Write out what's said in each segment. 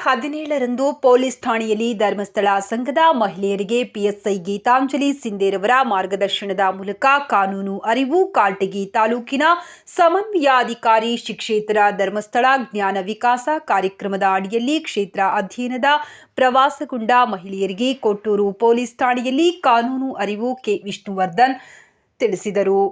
ಹದಿನೇಳರಂದು police ಠಾಣೆಯಲ್ಲಿ ಧರ್ಮಸ್ಥಳ ಸಂಘದ ಮಹಿಳೆಯರಿಗೆ ಪಿಎಸ್ಐ ಗೀತಾಂಜಲಿ ಸಿಂಧೇರವರ ಮಾರ್ಗದರ್ಶನದ ಮೂಲಕ ಕಾನೂನು ಅರಿವು ಕಾಲ್ಟಗಿ ತಾಲೂಕಿನ ಸಮನ್ವಯಾಧಿಕಾರಿ ಶಿಕ್ಷೇತರ ಧರ್ಮಸ್ಥಳ ಜ್ಞಾನ ವಿಕಾಸ ಕಾರ್ಯಕ್ರಮದ ಅಡಿಯಲ್ಲಿ ಕ್ಷೇತ್ರ ಅಧ್ಯಯನದ ಪ್ರವಾಸಗೊಂಡ ಮಹಿಳೆಯರಿಗೆ ಕೊಟ್ಟೂರು ಪೊಲೀಸ್ ಠಾಣೆಯಲ್ಲಿ ಕಾನೂನು ಅರಿವು ಕೆ ವಿಷ್ಣುವರ್ಧನ್ ತಿಳಿಸಿದರು.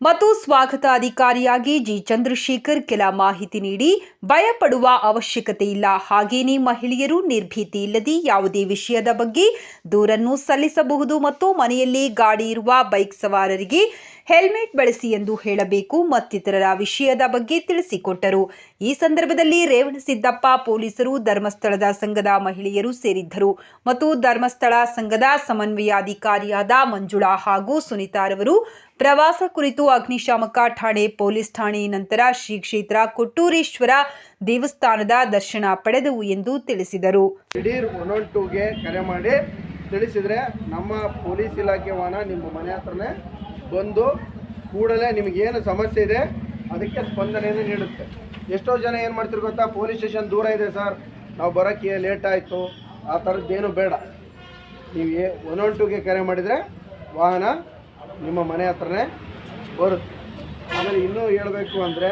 ಮತ್ತು ಸ್ವಾಗತ ಅಧಿಕಾರಿಯಾಗಿ ಜಿ ಚಂದ್ರಶೇಖರ್ ಕೆಲ ಮಾಹಿತಿ ನೀಡಿ ಭಯಪಡುವ ಅವಶ್ಯಕತೆ ಇಲ್ಲ. ಹಾಗೇನೇ ಮಹಿಳೆಯರು ನಿರ್ಭೀತಿ ಇಲ್ಲದೆ ಯಾವುದೇ ವಿಷಯದ ಬಗ್ಗೆ ದೂರನ್ನು ಸಲ್ಲಿಸಬಹುದು ಮತ್ತು ಮನೆಯಲ್ಲಿ ಗಾಡಿ ಇರುವ ಬೈಕ್ ಸವಾರರಿಗೆ ಹೆಲ್ಮೆಟ್ ಬಳಸಿ ಎಂದು ಹೇಳಬೇಕು ಮತ್ತಿತರರ ವಿಷಯದ ಬಗ್ಗೆ ತಿಳಿಸಿಕೊಟ್ಟರು. ಈ ಸಂದರ್ಭದಲ್ಲಿ ರೇವಣಸಿದ್ದಪ್ಪ ಪೊಲೀಸರು, ಧರ್ಮಸ್ಥಳದ ಸಂಘದ ಮಹಿಳೆಯರು ಸೇರಿದ್ದರು ಮತ್ತು ಧರ್ಮಸ್ಥಳ ಸಂಘದ ಸಮನ್ವಯಾಧಿಕಾರಿಯಾದ ಮಂಜುಳಾ ಹಾಗೂ ಸುನೀತಾರವರು ಪ್ರವಾಸ ಕುರಿತು ಅಗ್ನಿಶಾಮಕ ಠಾಣೆ, ಪೊಲೀಸ್ ಠಾಣೆ ನಂತರ ಶ್ರೀ ಕ್ಷೇತ್ರ ಕೊಟ್ಟೂರೇಶ್ವರ ದೇವಸ್ಥಾನದ ದರ್ಶನ ಪಡೆದವು ಎಂದು ತಿಳಿಸಿದರು. ದಿಢೀರ್ ಒನ್ ಕರೆ ಮಾಡಿ ತಿಳಿಸಿದರೆ ನಮ್ಮ ಪೊಲೀಸ್ ಇಲಾಖೆ ವಾಹನ ನಿಮ್ಮ ಮನೆ ಹತ್ರನೇ ಬಂದು ಕೂಡಲೇ ನಿಮಗೇನು ಸಮಸ್ಯೆ ಇದೆ, ಅದಕ್ಕೆ ಸ್ಪಂದನೆಯನ್ನು ನೀಡುತ್ತೆ. ಎಷ್ಟೋ ಜನ ಏನು ಮಾಡ್ತಿರ್ ಗೊತ್ತಾ? ಪೊಲೀಸ್ ಸ್ಟೇಷನ್ ದೂರ ಇದೆ ಸರ್. ನಾವು ಬರೋಕ್ಕೆ ಲೇಟ್ ಆಯಿತು ಆ ಥರದ್ದೇನು ಬೇಡ. ನೀವು ಏ ಒನ್ ಒನ್ ಟೂಗೆ ಕರೆ ಮಾಡಿದರೆ ವಾಹನ ನಿಮ್ಮ ಮನೆ ಹತ್ರನೇ ಬರುತ್ತೆ. ಆಮೇಲೆ ಇನ್ನೂ ಹೇಳಬೇಕು ಅಂದರೆ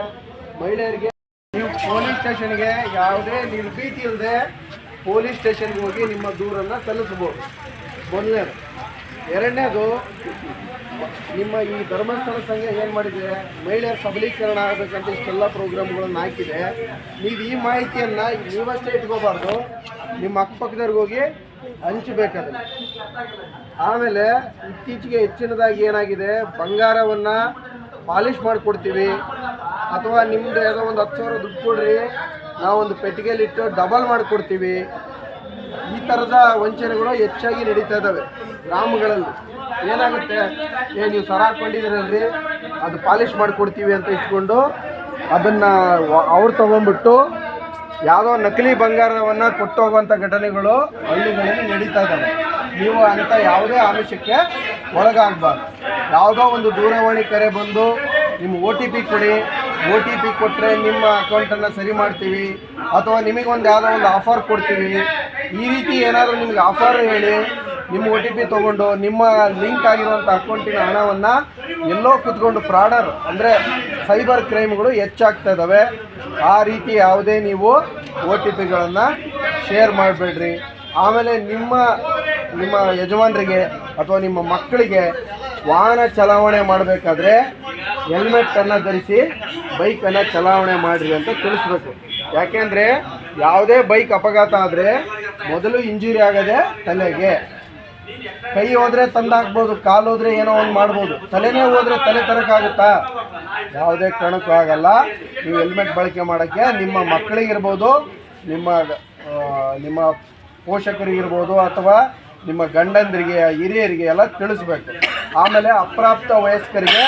ಮಹಿಳೆಯರಿಗೆ ನೀವು ಪೊಲೀಸ್ ಸ್ಟೇಷನ್ಗೆ ಯಾವುದೇ ನಿರ್ಭೀತಿ ಇಲ್ಲದೆ ಪೊಲೀಸ್ ಸ್ಟೇಷನ್ಗೆ ಹೋಗಿ ನಿಮ್ಮ ದೂರನ್ನು ಸಲ್ಲಿಸ್ಬೋದು ಮೊದಲನೇದು. ಎರಡನೇದು ನಿಮ್ಮ ಈ ಧರ್ಮಸ್ಥಳ ಸಂಘ ಏನು ಮಾಡಿದೆ? ಮಹಿಳೆಯರ ಸಬಲೀಕರಣ ಆಗಬೇಕಂತ ಇಷ್ಟೆಲ್ಲ ಪ್ರೋಗ್ರಾಮ್ಗಳನ್ನು ಹಾಕಿದೆ. ನೀವು ಈ ಮಾಹಿತಿಯನ್ನು ನೀವಷ್ಟೇ ಇಟ್ಕೋಬಾರ್ದು ನಿಮ್ಮ ಅಕ್ಕಪಕ್ಕದವ್ರಿಗೆ ಹೋಗಿ ಹಂಚಬೇಕಾದ ಆಮೇಲೆ ಇತ್ತೀಚೆಗೆ ಹೆಚ್ಚಿನದಾಗಿ ಏನಾಗಿದೆ? ಬಂಗಾರವನ್ನು ಪಾಲಿಷ್ ಮಾಡಿಕೊಡ್ತೀವಿ. ಅಥವಾ ನಿಮ್ಮದು ಯಾವುದೋ ಒಂದು ಹತ್ತು ಸಾವಿರ ದುಡ್ಡು ಕೊಡ್ರಿ. ನಾವೊಂದು ಪೆಟ್ಟಿಗೆಲಿಟ್ಟು ಡಬಲ್ ಮಾಡಿಕೊಡ್ತೀವಿ. ಈ ಥರದ ವಂಚನೆಗಳು ಹೆಚ್ಚಾಗಿ ನಡೀತಾ ಇದ್ದಾವೆ ಗ್ರಾಮಗಳಲ್ಲಿ. ಏನಾಗುತ್ತೆ? ಏ, ನೀವು ಸರ ಹಾಕ್ಕೊಂಡಿದ್ದೀರಲ್ರಿ ಅದು ಪಾಲಿಷ್ ಮಾಡಿಕೊಡ್ತೀವಿ ಅಂತ ಇಟ್ಕೊಂಡು ಅದನ್ನು ಅವ್ರು ತೊಗೊಂಡ್ಬಿಟ್ಟು ಯಾವುದೋ ನಕಲಿ ಬಂಗಾರವನ್ನು ಕೊಟ್ಟು ಹೋಗುವಂಥ ಘಟನೆಗಳು ಹಳ್ಳಿಗಳಲ್ಲಿ ನಡೀತಾ ಇದ್ದಾವೆ. ನೀವು ಅಂಥ ಯಾವುದೇ ಆಮಿಷಕ್ಕೆ ಒಳಗಾಗಬಾರ್ದು. ಯಾವುದೋ ಒಂದು ದೂರವಾಣಿ ಕರೆ ಬಂದು ನಿಮ್ಮ ಓ ಟಿ ಪಿ ಕೊಡಿ ಒ ಟಿ ಪಿ ಕೊಟ್ಟರೆ ನಿಮ್ಮ ಅಕೌಂಟನ್ನು ಸರಿ ಮಾಡ್ತೀವಿ, ಅಥವಾ ನಿಮಗೊಂದು ಯಾವುದೋ ಒಂದು ಆಫರ್ ಕೊಡ್ತೀವಿ ಈ ರೀತಿ ಏನಾದರೂ ನಿಮಗೆ ಆಫರ್ ಹೇಳಿ, ನಿಮ್ಮ ಒ ಟಿ ಪಿ ತೊಗೊಂಡು, ನಿಮ್ಮ ಲಿಂಕ್ ಆಗಿರುವಂಥ ಅಕೌಂಟಿನ ಹಣವನ್ನು ಎಲ್ಲೋ ಕೂತ್ಕೊಂಡು ಫ್ರಾಡರ್ ಅಂದರೆ ಸೈಬರ್ ಕ್ರೈಮ್ಗಳು ಹೆಚ್ಚಾಗ್ತಾ ಇದ್ದಾವೆ ಆ ರೀತಿ ಯಾವುದೇ ನೀವು ಒ ಟಿ ಪಿಗಳನ್ನು ಶೇರ್ ಮಾಡಬೇಡ್ರಿ. ಆಮೇಲೆ ನಿಮ್ಮ ನಿಮ್ಮ ಯಜಮಾನರಿಗೆ ಅಥವಾ ನಿಮ್ಮ ಮಕ್ಕಳಿಗೆ ವಾಹನ ಚಲಾವಣೆ ಮಾಡಬೇಕಾದ್ರೆ ಹೆಲ್ಮೆಟನ್ನು ಧರಿಸಿ ಬೈಕನ್ನು ಚಲಾವಣೆ ಮಾಡಿರಿ ಅಂತ ತಿಳಿಸ್ಬೇಕು. ಯಾಕೆಂದರೆ ಯಾವುದೇ ಬೈಕ್ ಅಪಘಾತ ಆದರೆ ಮೊದಲು ಇಂಜುರಿ ಆಗದೆ ತಲೆಗೆ. ಕೈ ಹೋದ್ರೆ ತಂದಾಕ್ಬೋದು, ಕಾಲು ಹೋದ್ರೆ ಏನೋ ಒಂದು ಮಾಡ್ಬೋದು. ತಲೆನೇ ಹೋದ್ರೆ ತಲೆ ತರಕಾಗುತ್ತಾ? ಯಾವುದೇ ಕಾರಣಕ್ಕೂ ಆಗಲ್ಲ. ನೀವು ಹೆಲ್ಮೆಟ್ ಬಳಕೆ ಮಾಡೋಕ್ಕೆ ನಿಮ್ಮ ಮಕ್ಕಳಿಗಿರ್ಬೋದು ನಿಮ್ಮ ನಿಮ್ಮ ಪೋಷಕರಿಗಿರ್ಬೋದು ಅಥವಾ ನಿಮ್ಮ ಗಂಡಂದರಿಗೆ, ಹಿರಿಯರಿಗೆ ಎಲ್ಲ ತಿಳಿಸ್ಬೇಕು. ಆಮೇಲೆ ಅಪ್ರಾಪ್ತ ವಯಸ್ಕರಿಗೆ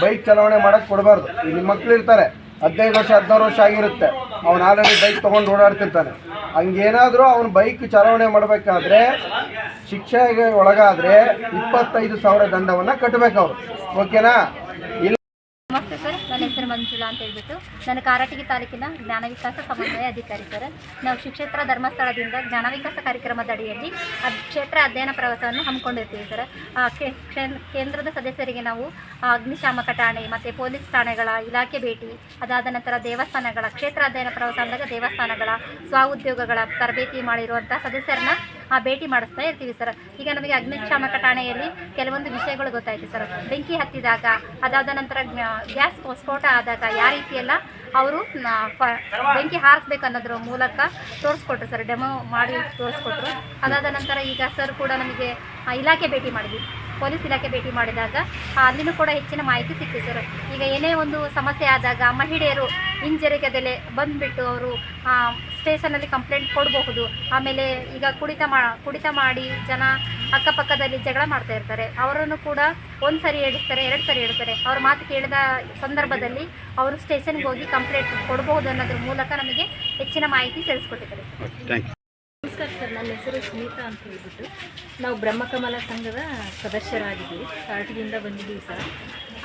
ಬೈಕ್ ಚಲಾವಣೆ ಮಾಡೋಕ್ಕೆ ಕೊಡಬಾರ್ದು. ನಿಮ್ಮ ಇರ್ತಾರೆ. ಹದಿನೈದು ವರ್ಷ, ಹದಿನಾರು ವರ್ಷ ಆಗಿರುತ್ತೆ. ಅವನು ಆಲ್ರೆಡಿ ಬೈಕ್ ತೊಗೊಂಡು ಓಡಾಡ್ತಿರ್ತಾನೆ. ಹಂಗೇನಾದರೂ ಅವನು ಬೈಕ್ ಚಲಾವಣೆ ಮಾಡಬೇಕಾದ್ರೆ, ಶಿಕ್ಷೆಗೆ ಒಳಗಾದರೆ ಇಪ್ಪತ್ತೈದು ಸಾವಿರ ದಂಡವನ್ನು ಕಟ್ಟಬೇಕು ಅವರು. ಓಕೆನಾ ಇಲ್ಲ ನಮಸ್ತೆ ಸರ್ ನನ್ನ ಮಂಜುಳಾ ಅಂತ ಹೇಳ್ಬಿಟ್ಟು ನಾನು ಕಾರಟಗಿ ತಾಲೂಕಿನ ಜ್ಞಾನ ವಿಕಾಸ ಸಮನ್ವಯ ಅಧಿಕಾರಿ ಸರ್. ನಾವು ಶಿಕ್ಷೇತ್ರ ಧರ್ಮಸ್ಥಳದಿಂದ ಜ್ಞಾನ ವಿಕಾಸ ಕಾರ್ಯಕ್ರಮದ ಅಡಿಯಲ್ಲಿ ಕ್ಷೇತ್ರ ಅಧ್ಯಯನ ಪ್ರವಾಸವನ್ನು ಹಮ್ಮಿಕೊಂಡಿರ್ತೀವಿ ಸರ್. ಕೇಂದ್ರದ ಸದಸ್ಯರಿಗೆ ನಾವು ಅಗ್ನಿಶಾಮಕ ಠಾಣೆ ಮತ್ತು ಪೊಲೀಸ್ ಠಾಣೆಗಳ ಇಲಾಖೆ ಭೇಟಿ, ಅದಾದ ನಂತರ ದೇವಸ್ಥಾನಗಳ ಕ್ಷೇತ್ರ ಅಧ್ಯಯನ ಪ್ರವಾಸ ಅಂದಾಗ ದೇವಸ್ಥಾನಗಳ ಸ್ವಉದ್ಯೋಗಗಳ ತರಬೇತಿ ಮಾಡಿರುವಂಥ ಸದಸ್ಯರನ್ನ ಆ, ಭೇಟಿ ಮಾಡಿಸ್ತಾ ಇರ್ತೀವಿ ಸರ್. ಈಗ ನಮಗೆ ಅಗ್ನಿಶಾಮಕ ಠಾಣೆಯಲ್ಲಿ ಕೆಲವೊಂದು ವಿಷಯಗಳು ಗೊತ್ತಾಯಿತು ಸರ್. ಬೆಂಕಿ ಹತ್ತಿದಾಗ ಅದಾದ ನಂತರ ಗ್ಯಾಸ್ ಸ್ಫೋ- ಸ್ಫೋಟ ಆದಾಗ ಯಾವ ರೀತಿಯೆಲ್ಲ ಅವರು ಬೆಂಕಿ ಹಾರಿಸ್ಬೇಕು ಅನ್ನೋದ್ರ ಮೂಲಕ ತೋರಿಸ್ಕೊಟ್ರು ಸರ್. ಡೆಮೋ ಮಾಡಿ ತೋರಿಸ್ಕೊಟ್ರು. ಅದಾದ ನಂತರ ಈಗ ಸರ್ ಕೂಡ ನಮಗೆ ಇಲಾಖೆ ಭೇಟಿ ಮಾಡಿದ್ವಿ. ಪೊಲೀಸ್ ಇಲಾಖೆ ಭೇಟಿ ಮಾಡಿದಾಗ ಅಲ್ಲಿನೂ ಕೂಡ ಹೆಚ್ಚಿನ ಮಾಹಿತಿ ಸಿಕ್ತು ಸರ್. ಈಗ ಏನೇ ಒಂದು ಸಮಸ್ಯೆ ಆದಾಗ ಮಹಿಳೆಯರು ಹಿಂಜರಿಗದಲೆ ಬಂದುಬಿಟ್ಟು ಅವರು ಸ್ಟೇಷನಲ್ಲಿ ಕಂಪ್ಲೇಂಟ್ ಕೊಡಬಹುದು. ಆಮೇಲೆ ಈಗ ಕುಡಿತ ಮಾ, ಕುಡಿತ ಮಾಡಿ ಜನ ಅಕ್ಕಪಕ್ಕದಲ್ಲಿ ಜಗಳ ಮಾಡ್ತಾ ಇರ್ತಾರೆ. ಅವರನ್ನು ಕೂಡ ಒಂದು ಸರಿ ಹೇಳಿಸ್ತಾರೆ ಎರಡು ಸರಿ ಹೇಳ್ತಾರೆ ಅವ್ರ ಮಾತು ಕೇಳಿದ ಸಂದರ್ಭದಲ್ಲಿ ಅವರು ಸ್ಟೇಷನ್ಗೆ ಹೋಗಿ ಕಂಪ್ಲೇಂಟ್ ಕೊಡಬಹುದು ಅನ್ನೋದ್ರ ಮೂಲಕ ನಮಗೆ ಹೆಚ್ಚಿನ ಮಾಹಿತಿ ತಿಳಿಸ್ಕೊಟ್ಟಿದ್ದಾರೆ. ನನ್ನ ಹೆಸರು ಸುನೀತಾ ಅಂತ ಹೇಳ್ಬಿಟ್ಟು ನಾವು ಬ್ರಹ್ಮಕಮಲ ಸಂಘದ ಸದಸ್ಯರಾಗಿದ್ದೀವಿ. ಸ್ಟಾರ್ಟಿಂದ ಬಂದಿದ್ದೀವಿ ಸರ್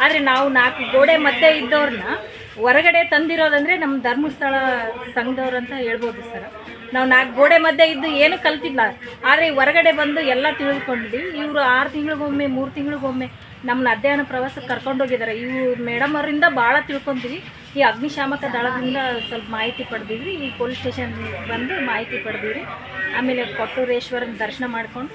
ಆದರೆ ನಾವು ನಾಲ್ಕು ಗೋಡೆ ಮಧ್ಯೆ ಇದ್ದವ್ರನ್ನ ಹೊರಗಡೆ ತಂದಿರೋದಂದರೆ ನಮ್ಮ ಧರ್ಮಸ್ಥಳ ಸಂಘದವ್ರು ಅಂತ ಹೇಳ್ಬೋದು ಸರ್. ನಾವು ನಾಲ್ಕು ಗೋಡೆ ಮಧ್ಯೆ ಇದ್ದು ಏನು ಕಲ್ತಿಲ್ಲ. ಆದರೆ ಹೊರಗಡೆ ಬಂದು ಎಲ್ಲ ತಿಳಿದುಕೊಂಡಿದ್ದೀವಿ ಇವರು ಆರು ತಿಂಗಳಿಗೊಮ್ಮೆ, ಮೂರು ತಿಂಗಳಿಗೊಮ್ಮೆ ನಮ್ಮನ್ನ ಅಧ್ಯಯನ ಪ್ರವಾಸಕ್ಕೆ ಕರ್ಕೊಂಡೋಗಿದ್ದಾರೆ ಇವು ಮೇಡಮ್ ಅವರಿಂದ ಭಾಳ ತಿಳ್ಕೊಂತೀವಿ. ಈ ಅಗ್ನಿಶಾಮಕ ದಳದಿಂದ ಸ್ವಲ್ಪ ಮಾಹಿತಿ ಪಡೆದಿದ್ವಿ. ಈ ಪೊಲೀಸ್ ಸ್ಟೇಷನ್ ಬಂದು ಮಾಹಿತಿ ಪಡೆದಿವ್ರಿ ಆಮೇಲೆ ಕೊಟ್ಟೂರೇಶ್ವರನ ದರ್ಶನ ಮಾಡಿಕೊಂಡು